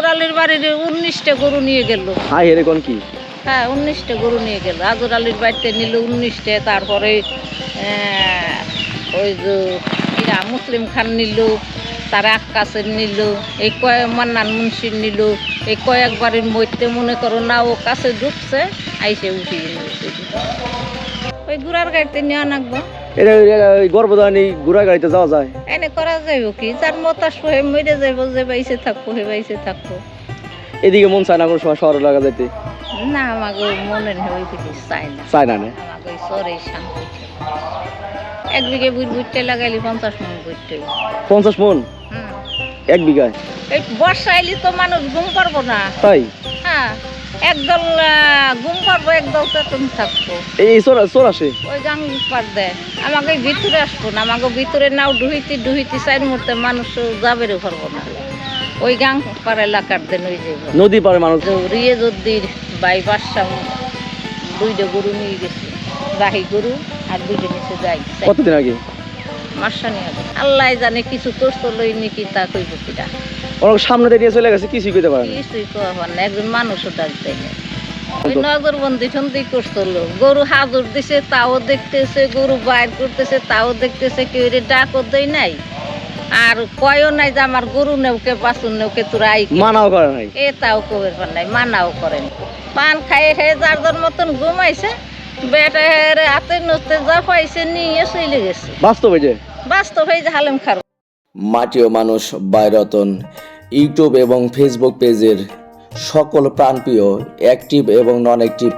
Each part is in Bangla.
আজর আলীর বাড়ির উনিশটা গরু নিয়ে গেল। হাই হেরে কোন কি? হ্যাঁ উনিশটা গরু নিয়ে গেল। আজর আলীর বাড়িতে নিল উনিশটা তারপরে ওই যে ইয়া মুসলিম খান নিল তার আক্কাসের নিল এই কয়েক মান্নান মুন্সির নিল এই কয়েকবারের মধ্যে মনে করো না ও কাছে ঢুকছে আইসে উঠিয়ে ওই গুড়ার গাড়িতে নিয়ে আনাকবো এটা গর্ভধারণী ঘোড়া গাড়িতে যাওয়া যায়। এনে করা যাইব কি? যার মত আসব হে মরে যাইব যে বাইসে থাকব হে বাইসে থাকব। এদিকে মন চায় না কোনো সময় শহরে লাগা যাইতে? না আমাকে মনে ওই দিকে চাই না। চায় না না? আমাকে সরে শান্তি এক বিঘে বুট বুটতে লাগাইলি পঞ্চাশ মন বুটতে পঞ্চাশ মন? এক বিঘায়? এই বর্ষা এলি তো মানুষ ঘুম পারব না। তাই? হ্যাঁ। একদল ঘুম পারব একদল তেতন থাকব। এই চোর চোর আসে। ওই গাং পার দেয় আমাকে ভিতরে আসব না আমাকে ভিতরে নাও ডুহিতে ডুহিতে চার মুহূর্তে মানুষ যাবে রে পারব না। ওই গাং পার এলাকার দেন ওই যাইব। নদী পারে মানুষ রিয়ে যদ্দির বাই বাসা দুইটা গরু নিয়ে গেছে। রাহি গরু আর দুইটা নিচে যাই। কতদিন আগে? মাসা নিয়ে আল্লাহ জানে কিছু করতো লই নাকি তা কইব কিটা অনেক সামনে দিয়ে চলে গেছে কিছুই করতে পারে কিছুই কওয়া হয় না একজন মানুষও ডাক দেয় না। ওই নজরবন্দি সন্ধি করছিল গরু হাজর দিছে তাও দেখতেছে গরু বাইর করতেছে তাও দেখতেছে কেউ রে ডাকও দেয় নাই। আর কয়ও নাই যে আমার গরু নেওকে বাসুন নেওকে তোরা মানাও করে নাই। এ তাও কবের নাই মানাও করেন পান খাইয়ে খেয়ে যার মতন ঘুমাইছে বেটা হেরে হাতে নতে যা পাইছে নিয়ে চলে গেছে। বাস্তবে যে? বাস্তব হয়ে যে হালেম খার। মাটি ও মানুষ বাইরতন ইউটিউব এবং ফেসবুক পেজের সকল প্রাণপ্রিয় অ্যাক্টিভ এবং নন অ্যাক্টিভ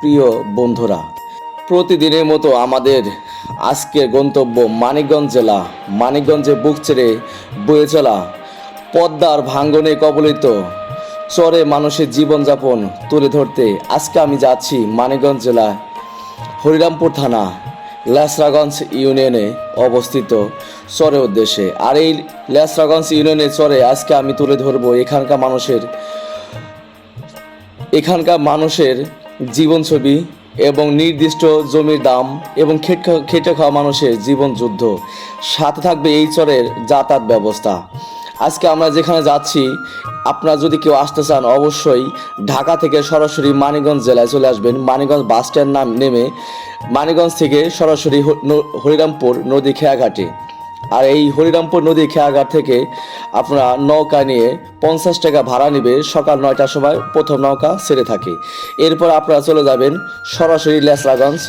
প্রিয় বন্ধুরা প্রতিদিনের মতো আমাদের আজকের গন্তব্য মানিকগঞ্জ জেলা মানিকগঞ্জে বুক ছেড়ে বয়ে চলা পদ্মার ভাঙ্গনে কবলিত চরে মানুষের জীবনযাপন তুলে ধরতে আজকে আমি যাচ্ছি মানিকগঞ্জ জেলা হরিরামপুর থানা, ল্যাসরাগঞ্জ ইউনিয়নে অবস্থিত চরের উদ্দেশ্যে। আর এই ল্যাসরাগঞ্জ ইউনিয়নের চরে আজকে আমি তুলে ধরবো এখানকার মানুষের এখানকার মানুষের জীবন ছবি এবং নির্দিষ্ট জমির দাম এবং খেটে খাওয়া মানুষের জীবন যুদ্ধ সাথে থাকবে এই চরের যাতায়াত ব্যবস্থা। আজকে আমরা যেখানে যাচ্ছি, আপনারা যদি কেউ আসতে চান, অবশ্যই ঢাকা থেকে সরাসরি মানিকগঞ্জ জেলায় চলে আসবেন। মানিকগঞ্জ বাস স্ট্যান্ড নাম নেমে মানিকগঞ্জ থেকে সরাসরি হরিরামপুর নদী খেয়াঘাটে। আর এই হরিরামপুর নদী খেয়াঘাট থেকে আপনারা নৌকা নিয়ে পঞ্চাশ টাকা ভাড়া নেবে, সকাল নয়টার সময় প্রথম নৌকা ছেড়ে থাকে। এরপর আপনারা চলে যাবেন সরাসরি লেসরাগঞ্জ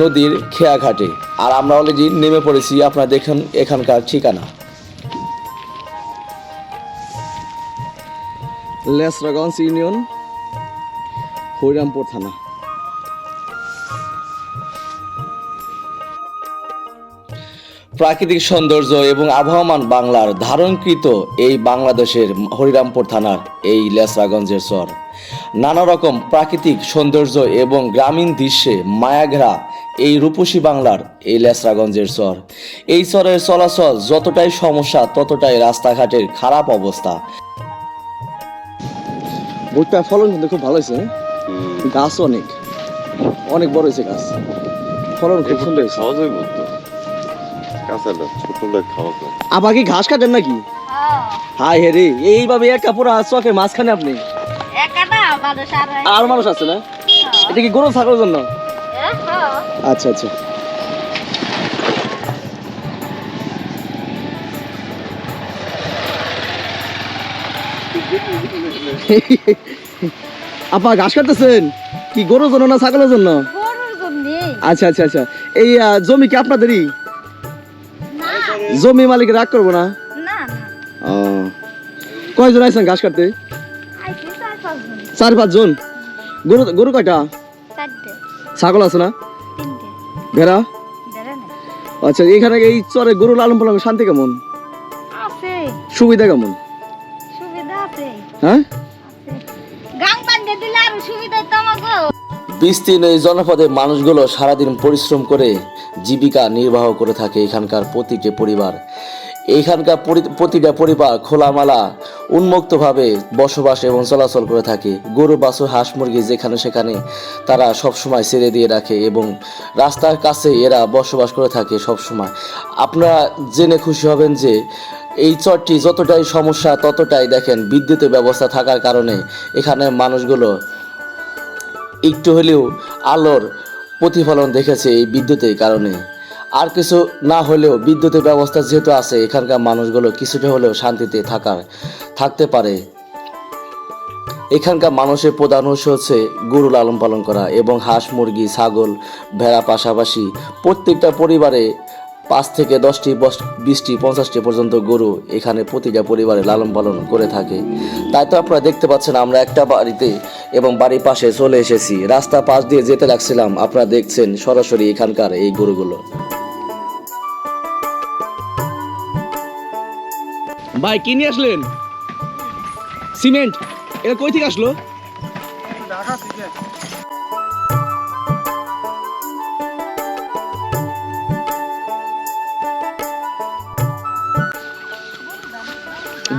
নদীর খেয়াঘাটে। আর আমরা অলরেডি নেমে পড়েছি, আপনারা দেখেন এখানকার ঠিকানা। লেসরাগঞ্জ ইউনিয়ন, হরিরামপুর থানা। প্রাকৃতিক সৌন্দর্য এবং আবহমান বাংলার ধারণকৃত এই বাংলাদেশের হরিরামপুর থানার এই লেসরাগঞ্জের চর। নানা রকম প্রাকৃতিক সৌন্দর্য এবং গ্রামীণ দৃশ্যে মায়াঘেরা এই রূপসী বাংলার এই লেসরাগঞ্জের চর। এই চরের চলাচল যতটাই সমস্যা, ততটাই রাস্তাঘাটের খারাপ অবস্থা। ভুট্টা ফলন কিন্তু খুব ভালো হয়েছে। গাছ অনেক। অনেক বড় হয়েছে গাছ। ফলন খুব সুন্দর হয়েছে। খাওয়া যাবে তো কাঁচাটা ছোটটা খাওয়া যায়। আবার কি ঘাস কাটেন নাকি? হাই হে রে এইভাবে একা পুরো চকের মাঝখানে আপনি? আর আর মানুষ আছে না? এটা কি গরু ছাগলের জন্য? আচ্ছা আচ্ছা। আপা ঘাস কাটতেছেন? কি গরুর জন্য না ছাগলের জন্য? আচ্ছা আচ্ছা আচ্ছা। এই জমি কি আপনাদেরই? জমি মালিক রাগ করব না? ও। কয়জন আইছেন ঘাস কাটতে? চার চার পাঁচজন গরু গরু কয়টা? ছাগল আছে না? ভেড়া? আচ্ছা এখানে এই চরে গরু লালন পালন শান্তি কেমন? সুবিধা কেমন? সুবিধা আছে। হ্যাঁ? বিস্তীর্ণ এই জনপদের মানুষগুলো সারাদিন পরিশ্রম করে জীবিকা নির্বাহ করে থাকে এখানকার প্রতিটি পরিবার। এইখানকার পরি- প্রতিটা পরিবার খোলামেলা, উন্মুক্তভাবে বসবাস এবং চলাচল করে থাকে। গরু, বাছুর, হাঁস, মুরগি যেখানে সেখানে তারা সবসময় ছেড়ে দিয়ে রাখে এবং রাস্তার কাছে এরা বসবাস করে থাকে সবসময়। আপনারা জেনে খুশি হবেন যে এই চরটি যতটাই সমস্যা ততটাই দেখেন বিদ্যুতের ব্যবস্থা থাকার কারণে এখানে মানুষগুলো একটু হলেও আলোর প্রতিফলন দেখেছে এই বিদ্যুতের কারণে। আর কিছু না হলেও বিদ্যুতের ব্যবস্থা যেহেতু আছে, এখানকার মানুষগুলো কিছুটা হলেও শান্তিতে থাকার থাকতে পারে। এখানকার মানুষের প্রধান উৎস হচ্ছে গরু লালন পালন করা এবং হাঁস, মুরগি, ছাগল, ভেড়া পাশাপাশি প্রত্যেকটা পরিবারে পাঁচ থেকে দশটি বিশটি পঞ্চাশটি পর্যন্ত গরু এখানে প্রতিটা পরিবারে লালন পালন করে থাকে। তাই তো আপনারা দেখতে পাচ্ছেন আমরা একটা বাড়িতে এবং বাড়ির পাশে চলে এসেছি। রাস্তা পাশ দিয়ে যেতে লাগছিলাম আপনারা দেখছেন সরাসরি এখানকার এই গরুগুলো। ভাই কি নিয়ে আসলেন? সিমেন্ট? এটা কই থেকে আসলো?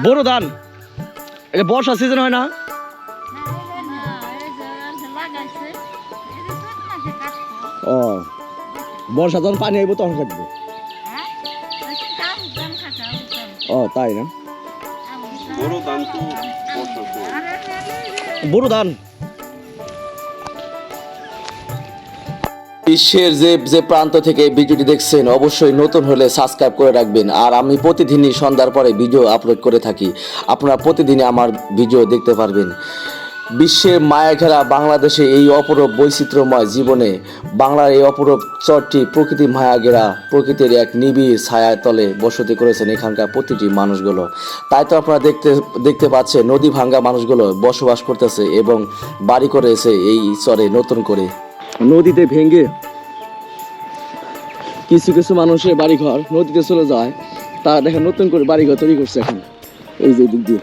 বড় ধান। এটা বর্ষা সিজন হয় না? ও, বর্ষা যখন পানি আইব তখন কাটবো। ও, তাই না? বড় ধান বড় ধান। বিশ্বের যে যে প্রান্ত থেকে ভিডিওটি দেখছেন, অবশ্যই নতুন হলে সাবস্ক্রাইব করে রাখবেন। আর আমি প্রতিদিনই সন্ধ্যার পরে ভিডিও আপলোড করে থাকি। আপনারা প্রতিদিনই আমার ভিডিও দেখতে পারবেন। বিশ্বের মায়া ঘেরা বাংলাদেশে এই অপরূপ বৈচিত্র্যময় জীবনে বাংলার এই অপরূপ চরটি প্রকৃতি মায়া ঘেরা, প্রকৃতির এক নিবিড় ছায়ার তলে বসতি করেছেন এখানকার প্রতিটি মানুষগুলো। তাই তো আপনারা দেখতে দেখতে পাচ্ছেন নদী ভাঙ্গা মানুষগুলো বসবাস করতেছে এবং বাড়ি করেছে এই চরে নতুন করে। নদীতে ভেঙে কিছু কিছু মানুষের বাড়িঘর নদীতে চলে যায়। তারা দেখেন নতুন করে বাড়িঘর তৈরি করছে এখন। এই যে দিক দিয়ে।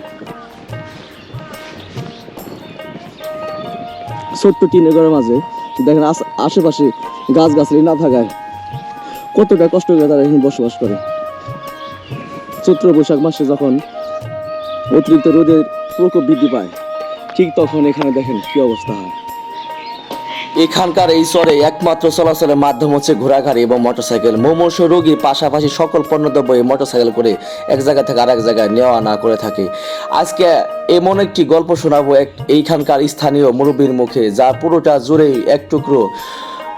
ছোট্ট টিনের ঘরের মাঝে। দেখেন আশ- আশেপাশে গাছ গাছালি না থাকায় কতটা কষ্ট করে তারা এখানে বসবাস করে। চৈত্র বৈশাখ মাসে যখন অতিরিক্ত রোদের প্রকোপ বৃদ্ধি পায়, ঠিক তখন এখানে দেখেন কি অবস্থা হয়। এখানকার এই চরে একমাত্র চলাচলের মাধ্যম হচ্ছে ঘোড়াগাড়ি এবং মোটরসাইকেল। মুমূর্ষ রোগী পাশাপাশি সকল পণ্যদ্রব্য এই মোটরসাইকেল করে এক জায়গা থেকে আরেক জায়গায় নেওয়া না করে থাকে। আজকে এমন একটি গল্প শোনাবো এক এইখানকার স্থানীয় মুরব্বীর মুখে, যা পুরোটা জুড়েই এক টুকরো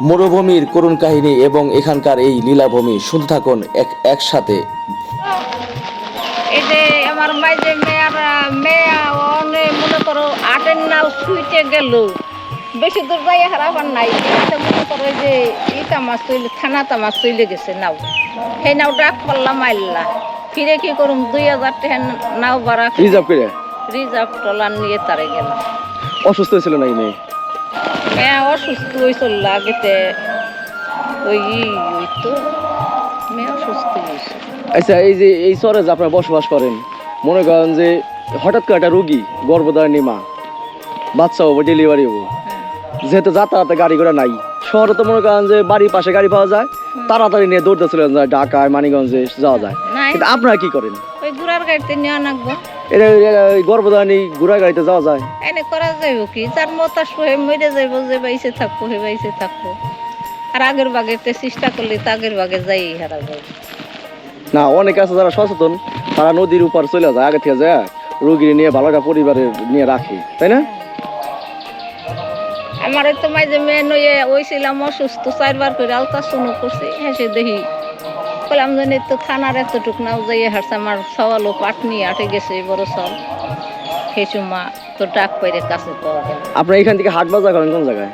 মরুভূমির করুণ কাহিনী এবং এখানকার এই লীলাভূমি। শুনতে থাকুন এক, একসাথে। মেয়া অনে মনে করো আটের নাল ছুঁইতে গেল। বেশি দূর যাই হারাবার নাই। মনে করো যে ইটা মাছ তৈলে থানাতা মাছ তৈলে গেছে নাও। সেই নাও ডাক পারলাম মাইল্লা ফিরে কি করুম? দুই হাজার টাকা নাও বাড়া। রিজার্ভ করে? রিজার্ভ টলার নিয়ে তারে গেলাম। অসুস্থ হয়েছিল নাকি মেয়ে? মেয়া অসুস্থ হয়েছিল আগেতে। ওই ওই তো। মেয়া অসুস্থ হয়েছে। আচ্ছা এই যে এই শহরে যে আপনারা বসবাস করেন মনে করেন যে হঠাৎ করে একটা রুগী গর্ভধারিণী মা বাচ্চা হব ডেলিভারি হব। যেহেতু যাতায়াতে গাড়ি ঘোড়া নাই। শহরে তো মনে করেন যে বাড়ির পাশে গাড়ি পাওয়া যায় তাড়াতাড়ি নিয়ে দৌড়তে চলে যায় ঢাকায় মানিগঞ্জে যাওয়া যায়। কিন্তু আপনারা কি করেন? ওই ঘোড়ার গাড়িতে নিয়ে নাকবো। এটা গাড়িতে যাওয়া যায়। এনে করা যাইব কি? যার মত আসব মরে যাইব যে বাইসে থাকব হে বাইসে থাকব। আর আগের বাগেতে চেষ্টা করলে তো আগের বাগে যাই হারা যাবে না অনেকে আছে যারা সচেতন তারা নদীর উপর চলে যায় আগে থেকে যায় রুগী নিয়ে ভালো একটা পরিবারের নিয়ে রাখে তাই না? আমার তো মাঝে মেয়ে নইয়ে ওইছিলাম অসুস্থ চারবার করে আলতা শুনো করছি হেসে দেখি। বললাম জানি তো থানার এতটুক নাও যাইয়ে হারছে আমার সওয়ালও পাট নিয়ে আটে গেছে বড় সল সেই মা তো ডাক পাইরে কাছে পাওয়া গেল। আপনারা এখান থেকে হাট বাজার করেন কোন জায়গায়?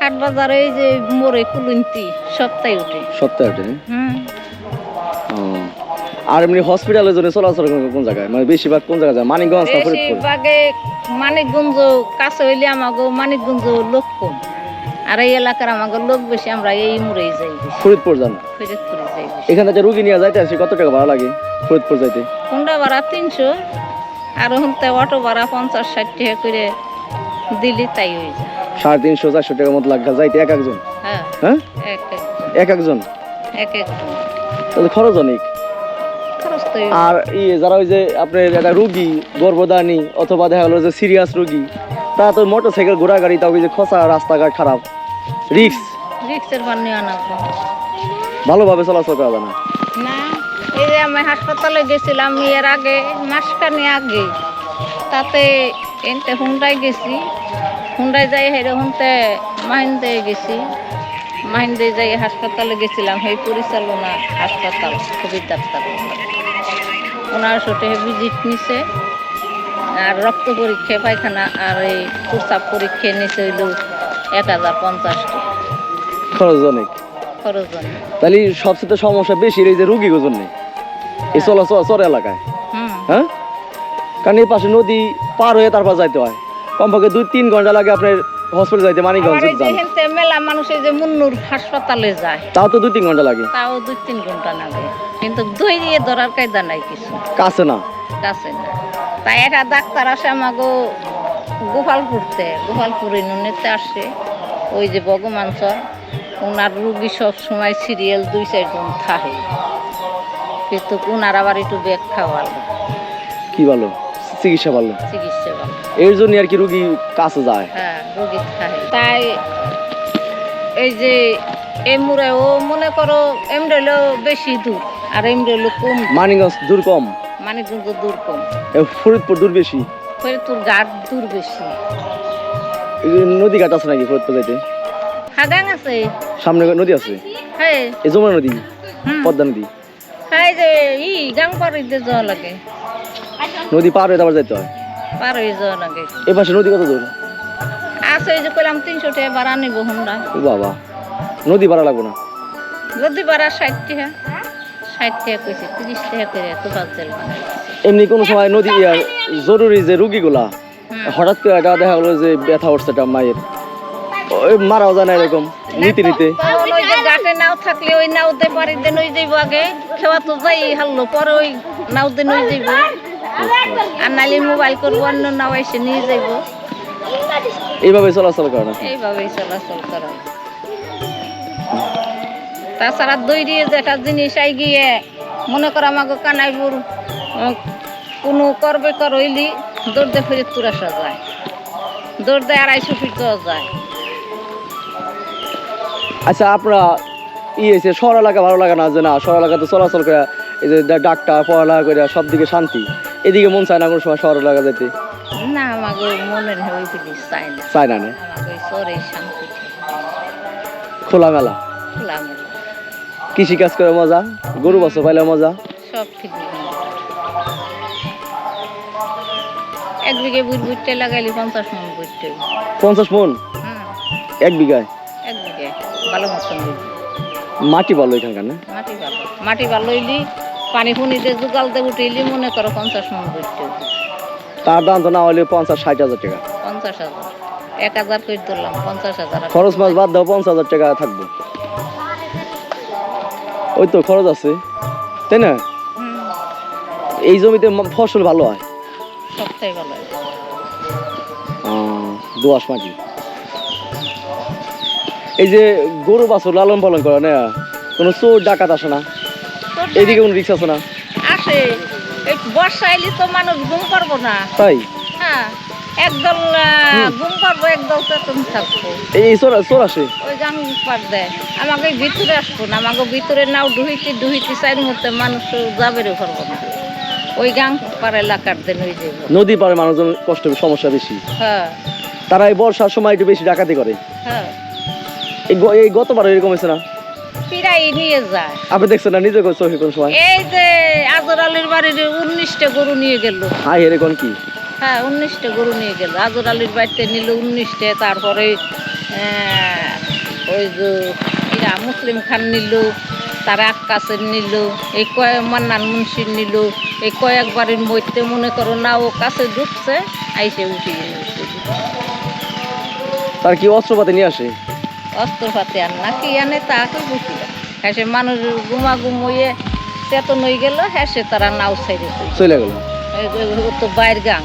হাট বাজারে এই যে মোড়ে কুলুন্তি সপ্তাহে উঠে। সপ্তাহে উঠে? হুম। আর এমনি হসপিটালের জন্য চলাচল কোন জায়গায়? মানে বেশিরভাগ কোন জায়গায় যায়? মানিকগঞ্জ না ফরিদপুর? বেশিরভাগে মানিকগঞ্জ কাছে হইলে আমাকে মানিকগঞ্জ লোক কম। আর এই এলাকার আমাকে লোক বেশি আমরা এই মুড়েই যাই ফরিদপুর যান? ফরিদপুরে যাই এখান থেকে রুগী নিয়ে যাইতে আসি কত টাকা ভাড়া লাগে ফরিদপুর যাইতে? হুন্ডা ভাড়া তিনশো আর হুনতে অটো ভাড়া পঞ্চাশ ষাট টাকা করে দিলি তাই হয়ে যায়। সাড়ে তিনশো চারশো টাকার মতো লাগে যাইতে এক একজন? হ্যাঁ হ্যাঁ? এক এক এক একজন? এক একজন। তাহলে খরচ অনেক। আর ইয়ে যারা ওই যে আপনার একটা রুগী গর্ভদানী অথবা দেখা গেলো যে সিরিয়াস রুগী তারা তো মোটর সাইকেল ঘোড়া গাড়ি তাও ওই যে খসা রাস্তাঘাট খারাপ। রিক্স রিক্সের আনাবো ভালোভাবে চলাচল করা না। না এই যে আমি হাসপাতালে গেছিলাম এর আগে মাসখানি আগে তাতে এনতে হুন্ডাই গেছি। হুন্ডাই যাই হেরে হুনতে মাহিন্দে গেছি। মাহিন্দে যাই হাসপাতালে গেছিলাম সেই পরিচালনা হাসপাতাল খুবই ডাক্তার ওনার সাথে ভিজিট নিছে। আর রক্ত পরীক্ষা পায়খানা আর এই প্রস্রাব পরীক্ষা নিছে হইল এক হাজার পঞ্চাশ টাকা খরচ অনেক। খরচ অনেক। তাহলে সবচেয়ে সমস্যা বেশি এই যে রুগী জন্য এই চলাচল চর এলাকায়। হ্যাঁ? কারণ এই পাশে নদী পার হয়ে তারপর যাইতে হয়। কমপক্ষে দুই তিন ঘণ্টা লাগে আপনার হসপিটাল যাইতে মানিকগঞ্জ আবার এই যে যান হেনতে মেলা মানুষ এই যে মুন্নুর হাসপাতালে যায়। তাও তো দুই তিন ঘণ্টা লাগে। তাও দুই তিন ঘণ্টা লাগে। কিন্তু দই দিয়ে ধরার কায়দা নাই কিছু। কাছে না? কাছে না। তাই একটা ডাক্তার আসে আমাকে গোপালপুরতে গোপালপুরে নুনেতে আসে। ওই যে ভগবান স্যার ওনার রুগী সব সময় সিরিয়াল দুই চারজন থাকে। কিন্তু ওনার আবার একটু ব্যাখ্যা ভালো। কি ভালো? চিকিৎসা ভালো চিকিৎসা ভালো এর জন্য আর কি রুগী কাছে যায়। হ্যাঁ রোগী তাই এই যে এমুরে ও মনে করো এমরে বেশি দূর আর এমরে কম। মানিকগঞ্জ দূর কম। মানে দূর কম। ফরিদপুর দূর বেশি। তোর ঘাট দূর বেশি। নদী ঘাট আছে নাকি ফরিদপুর যাইতে হাগাং আছে। সামনে নদী আছে? হ্যাঁ। এই যমুনা নদী। পদ্মা নদী। হ্যাঁ এই যে ই গাং যাওয়া লাগে। নদী পার হয়ে তারপর যাইতে হয়? পার হয়ে যাওয়া লাগে এ পাশে নদী কত দূর? আছে এই যে কইলাম তিনশো টাকা ভাড়া নিব হোমরা ও বাবা নদী ভাড়া লাগবো না? যদি ভাড়া ষাট টাকা। ষাট টাকা কইছে তিরিশ টাকা করে তো মানে। এমনি কোনো সময় নদী জরুরি যে রুগীগুলা হঠাৎ করে দেখা গেলো যে ব্যথা উঠছে একটা মায়ের। ওই মারাও যায় না এরকম নিতে নিতে। ঘাটে নাও থাকলে ওই নাওতে পারি দেন ওই যাইব আগে। খেওয়া তো যাই হারলো পরে ওই নাও দেন ওই যাইব। আর নালি মোবাইল করব অন্য নাও এসে নিয়ে যাইব। এইভাবে চলাচল করে না এইভাবেই চলাচল করা। তাছাড়া দৈরি যে একটা জিনিস আই গিয়ে মনে কর আমাকে কানাইপুর কোনো করবে কর হইলি দৌড়তে ফিরে তুর আসা যায়। দৌড় দেয় আড়াইশো ফিট যায়। আচ্ছা আপনারা ই হয়েছে শহর এলাকা ভালো লাগে না যে না শহর এলাকাতে চলাচল করে এই যে ডাক্তার পড়ালেখা করে সব দিকে শান্তি। এদিকে মন চায় না কোনো সময় শহর লাগা যেতে না আমাকে মনে হয় জিনিস না। চায় না নে। আমাকে ওই শান্তি খোলামেলা? খোলামেলা। কৃষি কাজ করে মজা? গরু বাছর পাইলে মজা? সব ঠিক। এক বিঘে বুট বুটতে লাগাইলি পঞ্চাশ মন বুটতে। পঞ্চাশ মন? এক বিঘায়? এক বিঘে। ভালো মতন মাটি ভালো এখানকার না? মাটি ভালো। মাটি ভালো হইলি পানি ফুনিতে জোগালতে উঠিলি মনে করো পঞ্চাশ মন বুটতে তার দাম তো না হলে পঞ্চাশ ষাট হাজার টাকা। পঞ্চাশ হাজার। এক হাজার করে ধরলাম পঞ্চাশ হাজার খরচ মাছ বাদ দাও পঞ্চাশ হাজার টাকা থাকব। ওই তো খরচ আছে তাই না? এই জমিতে ফসল ভালো হয়? সবটাই ভালো হয়। দোআঁশ মাটি। এই যে গরু বাছুর লালন পালন করে না কোনো চোর ডাকাত আসে না? এইদিকে কোনো রিক্স আছে না? আসে এই বর্ষা এলি তো মানুষ ঘুম করব না। তাই? হ্যাঁ একদল ঘুম করব একদল থাকব। এই এই চোর চোর আসে? ওই গান পার দেয়। আমাকে ভিতরে আসব না আমাকে ভিতরে নাও ডুহিতে ডুহিতে চাইর মধ্যে মানুষ না। ওই গাং পার এলাকার দেন ওই যাইব নদী পারে মানুষজন কষ্ট সমস্যা বেশি। হ্যাঁ। তারা এই বর্ষার সময় একটু বেশি ডাকাতি করে। হ্যাঁ। এই গতবার এরকম হয়েছে না? পিরাই নিয়ে যায় আপনি দেখছেন না নিজে চোখে কোন সময়? এই যে আজর আলীর বাড়ির উনিশটা গরু নিয়ে গেল। হাই হেরে কোন কি? হ্যাঁ উনিশটা গরু নিয়ে গেল। আজর আলীর বাড়িতে নিল উনিশটা তারপরে ওই যে ইরা মুসলিম খান নিল তার আক্কাসের নিল এই কয়েক মান্নান মুন্সির নিল এই কয়েকবারের মধ্যে মনে করো না ও কাছে ঢুকছে আইসে উঠিয়ে নিচ্ছে তার কি অস্ত্রপাতি নিয়ে আসে? অস্ত্রপাতি আর না কি আনে তাকে বুঝি না। হ্যাঁ মানুষ গুমা গুমইয়ে চেতন হয়ে গেল হ্যাঁ সে তারা নাও সাইডে চলে গেল। তো বাইর গাং।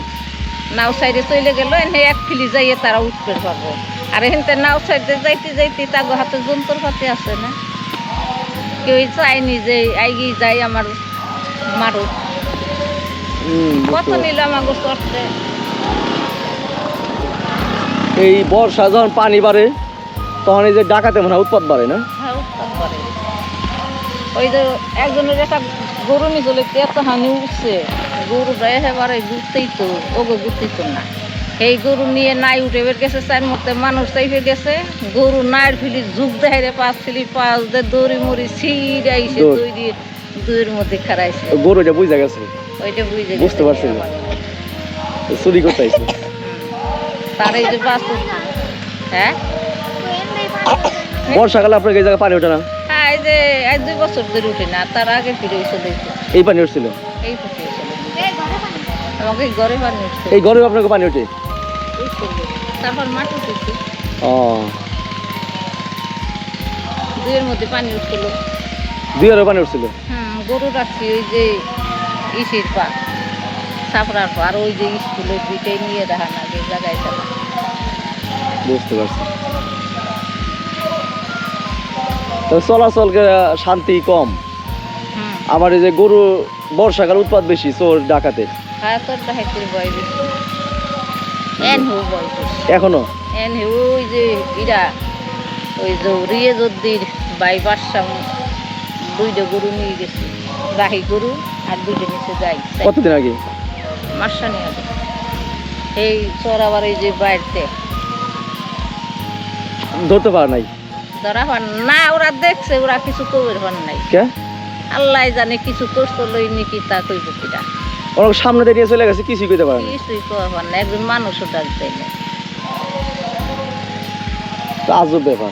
নাও সাইডে চলে গেল এনে এক ফিলি যাইয়ে তারা উঠতে পারব আর এখানতে নাও সাইডে যাইতে যাইতে তাগো হাতে যন্ত্রপাতি আছে না। কেউ চায়নি যে আইগি যাই আমার মারু কত নিল আমাকে চড়তে এই বর্ষা যখন পানি বাড়ে তখন এই যে ডাকাতে মনে হয় উৎপাত বাড়ে না? হ্যাঁ ওই যে একজনের একটা গরু নিচলে এত হানি উঠছে। গরুটা একেবারে ঘুরতেই তো ওগো ঘুরতেই তো না। এই গরু নিয়ে নাই উঠে বের গেছে চার মধ্যে মানুষ চাইফে গেছে। গরু নাইর ফিলি যুগ দেখাইরে পাঁচ ফিলি পাঁচ দে দড়ি মরি ছিঁড়ে আইসে দৌড়। দই দিয়ে দুইয়ের মধ্যে খারাইছে গরু এটা বুঝা গেছে? ওইটা বুঝে বুঝতে পারছি। চুরি করতে আইছে। তার এই যে বাস হ্যাঁ? বর্ষাকালে আপনার এই জায়গায় পানি ওঠে না? হ্যাঁ এই যে এক দুই বছর ধরে উঠে না তার আগে ফিরে এসে দেখছে এই পানি উঠছিল? এই ফুটে এসে আমাকে ঘরে পানি উঠছে। এই আপনাকে পানি ওঠে তারপর মাটি উঠেছে। ও। দুইয়ের মধ্যে পানি উঠছিল। পানি উঠছিল? হুম গরু রাখছি ওই যে ইসির পা। সাপড়ার পা আর ওই যে স্কুলে দুইটাই নিয়ে দেখা না যে জায়গায় বুঝতে পারছি। চলাচল শান্তি কম। আমার এই যে গরু বর্ষাকাল উৎপাদ বেশি চোর ডাকাতের হ্যাঁ এখনও? ওই যে ইরা ওই দুইটা গরু নিয়ে গেছে। গরু আর দুইটা নিচে যাই। কতদিন আগে? মাসা নিয়ে আগে। এই চোর আবার এই যে বাড়িতে ধরতে পারে নাই? ধরা হন না ওরা দেখছে ওরা কিছু কবির হন নাই। কে? আল্লাহ জানে কিছু করতো লই নাকি তা কইব কিটা ওরা সামনে দিয়ে চলে গেছে কিছুই করতে পারে না কিছুই কবার না একজন মানুষও ডাক দেয় না। আজব ব্যাপার।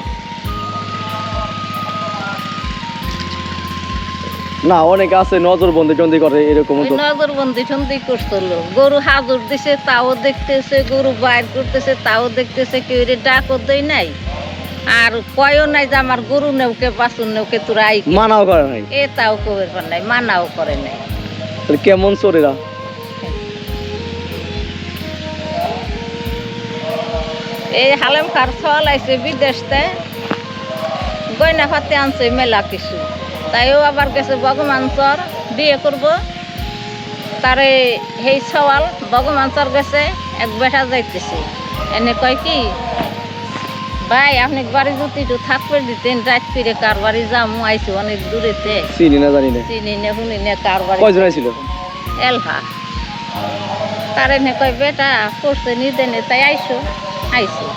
না অনেকে আছে নজর বন্দি টন্দি করে এরকম নজরবন্দি সন্ধি করছিল গরু হাজর দিছে তাও দেখতেছে গরু বাইর করতেছে তাও দেখতেছে কেউ রে ডাকও দেয় নাই। আর কয়ও নাই যে আমার গরু নেউকে বাসুন নেউকে তোরা আই মানাও করে নাই? এ তাও কবের নাই মানাও করে নাই। তাহলে কেমন চোরেরা? এই হালেম খার ফল আইছে বিদেশতে গয়না ফাতে আনছে মেলা কিছু। তাইও আবার গেছে ভগবান চর বিয়ে করব। তারে সেই সওয়াল ভগবান চর গেছে এক বেটা যাইতেছে। এনে কয় কি ভাই আপনি বাড়ি যদি একটু থাকবে দিতেন রাত ফিরে কার বাড়ি যামু? আইছি অনেক দূরেতে। চিনি না জানি না। চিনি নে শুনি নে কার বাড়ি কয়জন আইছিল? এলহা। তারে নে কয় বেটা করছে নিদে নে তাই আইসো। আইসে।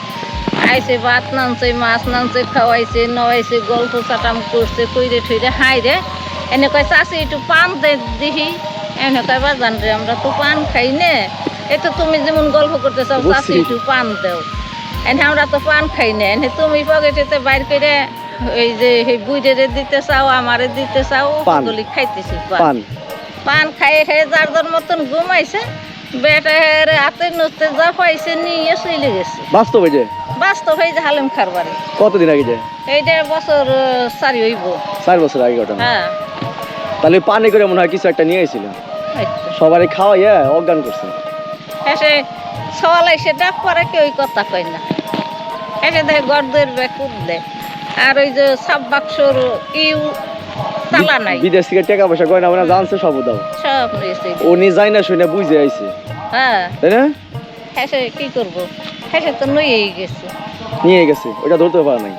আইসে ভাত নানছে মাছ নানছে খাওয়াইছে নওয়াইছে গল্প চাটাম করছে কইরে ঠইরে হাই রে। এনে কয় চাষি একটু পান দে দিহি। এনে কয় বাজান রে আমরা তো পান খাই নে। এই তো তুমি যেমন গল্প করতে চাও চাষি। একটু পান দেও। এনে আমরা তো পান খাই না এনে তুমি পকেটেতে বাইর করে এই যে সেই বুইডেরে দিতে চাও আমারে দিতে চাও। ওগুলি খাইতেছি পান। পান খাই খেয়ে যার যার মতন ঘুমাইছে বেটা হেরে হাতে নড়তে যা পাইছে নিয়ে চলে গেছে। বাস্তব এই যে? বাস্তব এই যে হালিম খারবারে কতদিন আগে যায় এইটা বছর চারি হইব। চার বছর আগে ঘটনা। হ্যাঁ। তাহলে পানি করে মনে হয় কিছু একটা নিয়ে আইছিল তো। সবারই খাওয়াইয়া অজ্ঞান করছে। এসে সওয়াল এসে ডাক পরে কেউ কথা কয় না? এসে দেখে গর্দের বেকুদ দেয় আর ওই যে সাব বাক্সর ইউ তালা নাই। বিদেশ থেকে টাকা পয়সা গয়না জানছে সব দাও সব নিয়েছে উনি না শুনে বুঝে আইছে। হ্যাঁ। তাই না? হেসে কি করব? হেসে তো নইয়েই গেছে। নিয়ে গেছে ওটা ধরতে পারে নাই।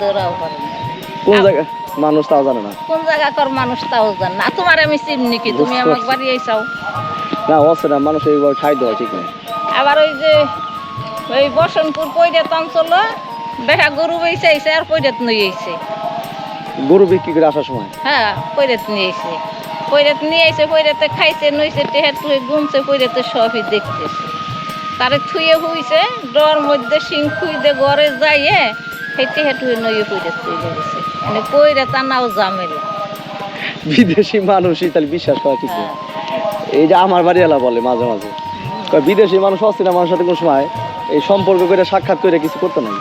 দৌড়াও পারে না। কোন জায়গা? মানুষ তাও জানে না। কোন জায়গাকার মানুষ তাও জান না। তোমার আমি চিনি কি? তুমি আমার। বাড়ি আইসাও। না হচ্ছে না মানুষ এইবার খাই দেওয়া ঠিক নেই। আবার ওই যে ওই বসনপুর পৈরাত অঞ্চল বেটা গরু বেঁচে আইসে আর পৈরাত নিয়ে আইসে গরু বিক্রি করে আসার সময়? হ্যাঁ পৈরাত নিয়ে আইসে পৈরাত নিয়ে আইছে পৈরাতে খাইছে নইছে টেহার টুয়ে ঘুমছে পৈরাতে সবই দেখতেছে। তারে থুয়ে হইছে ডর মধ্যে সিং খুইতে ঘরে যাইয়ে সেই টেহার টুয়ে নইয়ে পৈরাত চলে গেছে। মানে পৈরাত আনাও জামেলা বিদেশি মানুষই তাহলে বিশ্বাস করা ঠিক হ্যাঁ। এই যে আমার বাড়ি এলা বলে মাঝে মাঝে বিদেশি মানুষ অস্থির মানুষের সাথে কোনো সময় এই সম্পর্ক করে সাক্ষাৎ করে কিছু করতে নাই?